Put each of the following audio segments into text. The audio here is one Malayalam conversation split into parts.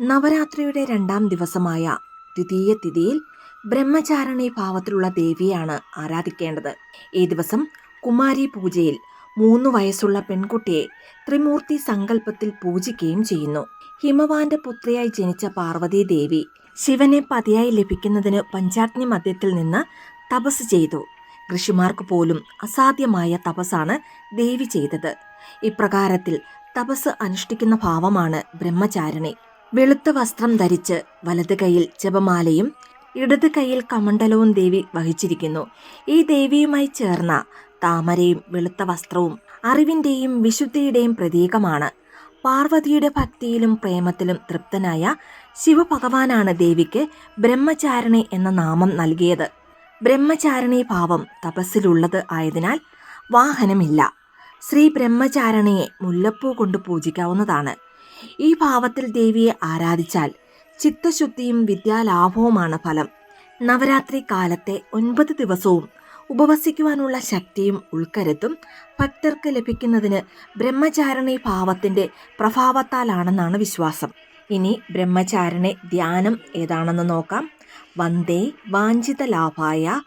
നവരാത്രിയുടെ രണ്ടാം ദിവസമായ ദ്വിതീയ തിഥിയിൽ ബ്രഹ്മചാരണി ഭാവത്തിലുള്ള ദേവിയാണ് ആരാധിക്കേണ്ടത്. ഈ ദിവസം കുമാരി പൂജയിൽ മൂന്ന് വയസ്സുള്ള പെൺകുട്ടിയെ ത്രിമൂർത്തി സങ്കല്പത്തിൽ പൂജിക്കുകയും ചെയ്യുന്നു. ഹിമവാന്റെ പുത്രിയായി ജനിച്ച പാർവതി ദേവി ശിവനെ പതിയായി ലഭിക്കുന്നതിന് പഞ്ചാഗ്നി മധ്യത്തിൽ നിന്ന് തപസ് ചെയ്തു. ഋഷിമാർക്ക് പോലും അസാധ്യമായ തപസ്സാണ് ദേവി ചെയ്തത്. ഇപ്രകാരത്തിൽ തപസ് അനുഷ്ഠിക്കുന്ന ഭാവമാണ് ബ്രഹ്മചാരിണി. വെളുത്ത വസ്ത്രം ധരിച്ച് വലത് കൈയിൽ ജപമാലയും ഇടത് കൈയിൽ കമണ്ഡലവും ദേവി വഹിച്ചിരിക്കുന്നു. ഈ ദേവിയുമായി ചേർന്ന താമരയും വെളുത്ത വസ്ത്രവും അറിവിന്റെയും വിശുദ്ധിയുടെയും പ്രതീകമാണ്. പാർവതിയുടെ ഭക്തിയിലും പ്രേമത്തിലും തൃപ്തനായ ശിവഭഗവാനാണ് ദേവിക്ക് ബ്രഹ്മചാരിണി എന്ന നാമം നൽകിയത്. ബ്രഹ്മചാരിണി ഭാവം തപസ്സിലുള്ളത് ആയതിനാൽ വാഹനമില്ല. ശ്രീ ബ്രഹ്മചാരിണിയെ മുല്ലപ്പൂ കൊണ്ട് പൂജിക്കാവുന്നതാണ്. ഈ ഭാവത്തിൽ ദേവിയെ ആരാധിച്ചാൽ ചിത്തശുദ്ധിയും വിദ്യാലാഭവുമാണ് ഫലം. നവരാത്രി കാലത്തെ ഒൻപത് ദിവസവും ഉപവസിക്കുവാനുള്ള ശക്തിയും ഉൾക്കരുത്തും ഭക്തർക്ക് ലഭിക്കുന്നതിന് ബ്രഹ്മചാരണി ഭാവത്തിന്റെ പ്രഭാവത്താലാണെന്നാണ് വിശ്വാസം. ഇനി ബ്രഹ്മചാരണി ധ്യാനം ഏതാണെന്ന് നോക്കാം. വന്ദേ വാഞ്ചിത ലാഭായ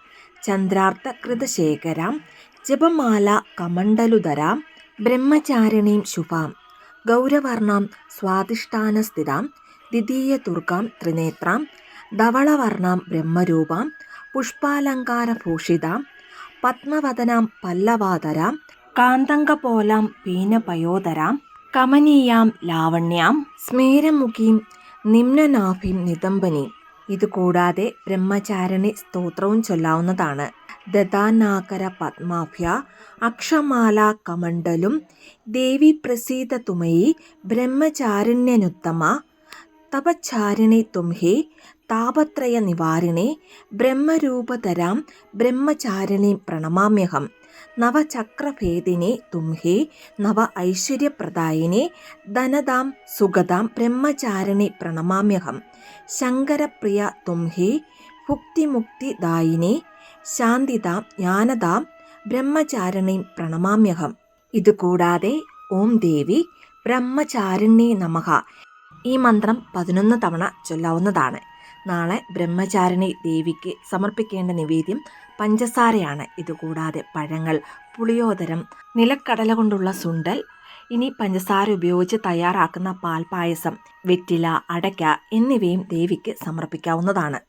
ചന്ദ്രാർത്ഥ കൃതശേഖരാം ജപമാല കമണ്ഡലുധരാം ബ്രഹ്മചാരിണീം ശുഭാം. ഗൗരവർണാം സ്വാധിഷ്ഠാനസ്ഥിതാം ദ്വിതീയദുർഗാം ത്രിനേത്രാം ബ്രഹ്മരൂപം ബ്രഹ്മരൂപാം പുഷ്പാലങ്കാരഭൂഷിതാം പത്മവദനാം പല്ലവാതരാം കാന്തങ്കപോലാം പീനപയോധരാം കമനീയാം ലാവണ്യാം സ്മേരമുഖീം നിമ്നനാഭിം നിതംബനി. ഇതുകൂടാതെ ബ്രഹ്മചാരിണി സ്തോത്രവും ചൊല്ലാവുന്നതാണ്. ദദാനാകര പത്മാഭ്യ അക്ഷമാല കമണ്ഡലും ദേവി പ്രസീത തുമയി ബ്രഹ്മചാരിണ്യനുത്തമ തപചാരിണി തുംഹി താപത്രയ നിവാരിണി ബ്രഹ്മരൂപതരാം ബ്രഹ്മചാരിണി പ്രണമാമ്യഹം നവചക്രഭേദിനി തുംഹി നവ ഐശ്വര്യപ്രദായിനി ധനതാം സുഗതാം ബ്രഹ്മചാരിണി പ്രണമാമ്യഹം ശങ്കരപ്രിയ തുംഹി ഭുക്തിമുക്തിദായിനി ശാന്തിതാം ജ്ഞാനതാം ബ്രഹ്മചാരിണി പ്രണമാമ്യഹം. ഇതുകൂടാതെ ഓം ദേവി ബ്രഹ്മചാരിണി നമഹ ഈ മന്ത്രം പതിനൊന്ന് തവണ ചൊല്ലാവുന്നതാണ്. നാളെ ബ്രഹ്മചാരിണി ദേവിക്ക് സമർപ്പിക്കേണ്ട നിവേദ്യം പഞ്ചസാരയാണ്. ഇതുകൂടാതെ പഴങ്ങൾ പുളിയോദരം നിലക്കടല കൊണ്ടുള്ള സുണ്ടൽ ഇനി പഞ്ചസാര ഉപയോഗിച്ച് തയ്യാറാക്കുന്ന പാൽപായസം വെറ്റില അടയ്ക്ക എന്നിവയും ദേവിക്ക് സമർപ്പിക്കാവുന്നതാണ്.